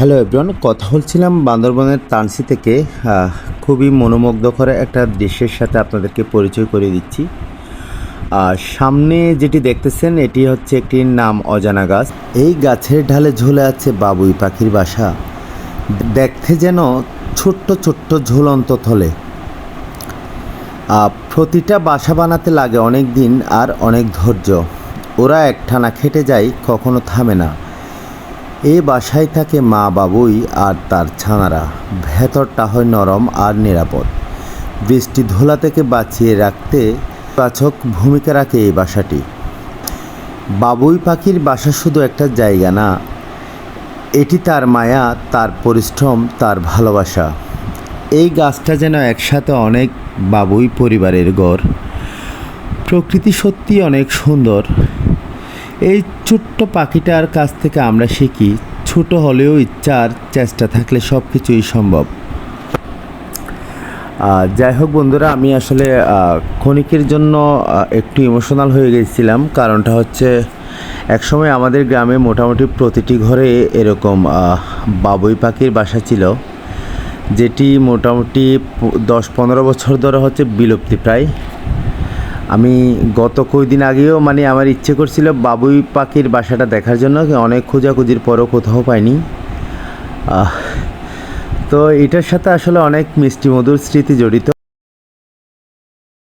Hello everyone, কথা বলছিলাম বান্দরবনের তানসি থেকে। খুবই মনোমুগ্ধকর একটা দৃশ্যের সাথে আপনাদেরকে পরিচয় করে দিচ্ছি। আর সামনে যেটি দেখতেছেন, এটি হচ্ছে একটি নাম অজানা গাছ। এই গাছের ঢালে ঝুলে আছে বাবুই পাখির বাসা। দেখতে যেন ছোট্ট ছোট্ট ঝুলন্ত থলে। প্রতিটা বাসা বানাতে লাগে অনেক দিন আর অনেক ধৈর্য। ওরা একটানা খেটে যায়, কখনো থামে না। এই বাসায় থাকে মা বাবুই আর তার ছানারা। ভেতরটা হয় নরম আর নিরাপদ। বৃষ্টি ধোলা থেকে বাঁচিয়ে রাখতে পাচক ভূমিকা রাখে এই বাসাটি। বাবুই পাখির বাসা শুধু একটা জায়গা না, এটি তার মায়া, তার পরিশ্রম, তার ভালোবাসা। এই গাছটা যেন একসাথে অনেক বাবুই পরিবারের ঘর প্রকৃতি সত্যি অনেক সুন্দর। এই ছোট্ট পাখিটার কাছ থেকে আমরা শিখি, ছোট হলেও ইচ্ছার চেষ্টা থাকলে সব কিছুই সম্ভব যাই হোক বন্ধুরা, আমি আসলে ক্ষণিকের জন্য একটু ইমোশনাল হয়ে গেছিলাম। কারণটা হচ্ছে, একসময় আমাদের গ্রামে মোটামুটি প্রতিটি ঘরে এরকম বাবুই পাখির বাসা ছিল, যেটি মোটামুটি দশ পনেরো বছর ধরে হচ্ছে বিলুপ্তি প্রায়। আমি গত কয়েকদিন আগেও মানে আমার ইচ্ছে করছিল বাবুই পাখির বাসাটা দেখার জন্য, অনেক খোঁজাখুঁজির পরও কোথাও পাইনি। তো এটার সাথে আসলে অনেক মিষ্টি মধুর স্মৃতি জড়িত।